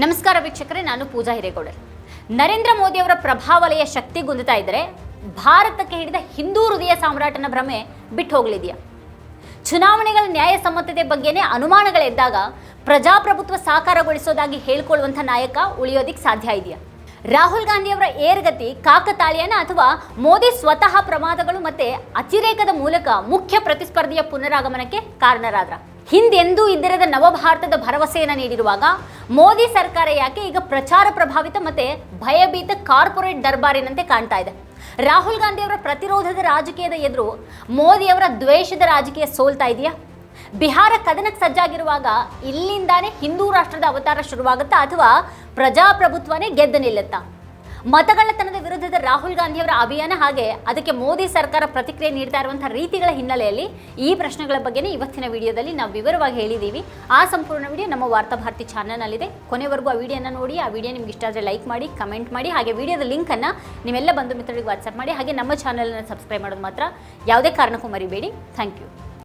ನಮಸ್ಕಾರ ವೀಕ್ಷಕರೇ, ನಾನು ಪೂಜಾ ಹಿರೇಗೌಡರ್. ನರೇಂದ್ರ ಮೋದಿ ಅವರ ಪ್ರಭಾವಲಯ ಶಕ್ತಿಗುಂದುತ್ತಾ ಇದ್ದರೆ ಭಾರತಕ್ಕೆ ಹಿಡಿದ ಹಿಂದೂ ಹೃದಯ ಸಾಮ್ರಾಟನ ಭ್ರಮೆ ಬಿಟ್ಟು ಹೋಗಲಿದೆಯಾ? ಚುನಾವಣೆಗಳ ನ್ಯಾಯಸಮ್ಮತತೆ ಬಗ್ಗೆನೇ ಅನುಮಾನಗಳೆದ್ದಾಗ ಪ್ರಜಾಪ್ರಭುತ್ವ ಸಾಕಾರಗೊಳಿಸೋದಾಗಿ ಹೇಳ್ಕೊಳ್ಳುವಂಥ ನಾಯಕ ಉಳಿಯೋದಿಕ್ಕೆ ಸಾಧ್ಯ ಇದೆಯಾ? ರಾಹುಲ್ ಗಾಂಧಿ ಅವರ ಏರ್ಗತಿ, ಕಾಕತಾಳಿಯನ ಅಥವಾ ಮೋದಿ ಸ್ವತಃ ಪ್ರಮಾದಗಳು ಮತ್ತೆ ಅತಿರೇಕದ ಮೂಲಕ ಮುಖ್ಯ ಪ್ರತಿಸ್ಪರ್ಧಿಯ ಪುನರಾಗಮನಕ್ಕೆ ಕಾರಣರಾದ್ರ. ಹಿಂದೆಂದೂ ಇದ್ದಿರದ ನವಭಾರತದ ಭರವಸೆಯನ್ನು ನೀಡಿರುವಾಗ, ಮೋದಿ ಸರ್ಕಾರ ಯಾಕೆ ಈಗ ಪ್ರಚಾರ ಪ್ರಭಾವಿತ ಮತ್ತೆ ಭಯಭೀತ ಕಾರ್ಪೊರೇಟ್ ದರ್ಬಾರಿನಂತೆ ಕಾಣ್ತಾ ಇದೆ? ರಾಹುಲ್ ಗಾಂಧಿ ಅವರ ಪ್ರತಿರೋಧದ ರಾಜಕೀಯದ ಎದುರು ಮೋದಿ ಅವರ ದ್ವೇಷದ ರಾಜಕೀಯ ಸೋಲ್ತಾ ಇದೆಯಾ? ಬಿಹಾರ ಕದನಕ್ಕೆ ಸಜ್ಜಾಗಿರುವಾಗ ಇಲ್ಲಿಂದಾನೇ ಹಿಂದೂ ರಾಷ್ಟ್ರದ ಅವತಾರ ಶುರುವಾಗುತ್ತಾ ಅಥವಾ ಪ್ರಜಾಪ್ರಭುತ್ವನೇ ಗೆದ್ದು ನಿಲ್ಲುತ್ತಾ? ಮತಗಳ್ಳತನದ ವಿರುದ್ಧದ ರಾಹುಲ್ ಗಾಂಧಿಯವರ ಅಭಿಯಾನ ಹಾಗೆ ಅದಕ್ಕೆ ಮೋದಿ ಸರ್ಕಾರ ಪ್ರತಿಕ್ರಿಯೆ ನೀಡ್ತಾ ಇರುವಂತಹ ರೀತಿಗಳ ಹಿನ್ನೆಲೆಯಲ್ಲಿ ಈ ಪ್ರಶ್ನೆಗಳ ಬಗ್ಗೆನೇ ಇವತ್ತಿನ ವಿಡಿಯೋದಲ್ಲಿ ನಾವು ವಿವರವಾಗಿ ಹೇಳಿದ್ದೀವಿ. ಆ ಸಂಪೂರ್ಣ ವಿಡಿಯೋ ನಮ್ಮ ವಾರ್ತಾಭಾರತಿ ಚಾನಲ್ನಲ್ಲಿದೆ. ಕೊನೆವರೆಗೂ ಆ ವಿಡಿಯೋನ ನೋಡಿ, ಆ ವಿಡಿಯೋ ನಿಮ್ಗೆ ಇಷ್ಟ ಆದರೆ ಲೈಕ್ ಮಾಡಿ, ಕಮೆಂಟ್ ಮಾಡಿ, ಹಾಗೆ ವಿಡಿಯೋದ ಲಿಂಕನ್ನು ನೀವೆಲ್ಲ ಬಂಧು ಮಿತ್ರರಿಗೆ ವಾಟ್ಸಪ್ ಮಾಡಿ, ಹಾಗೆ ನಮ್ಮ ಚಾನಲನ್ನು ಸಬ್ಸ್ಕ್ರೈಬ್ ಮಾಡೋದು ಮಾತ್ರ ಯಾವುದೇ ಕಾರಣಕ್ಕೂ ಮರಿಬೇಡಿ. Thank you.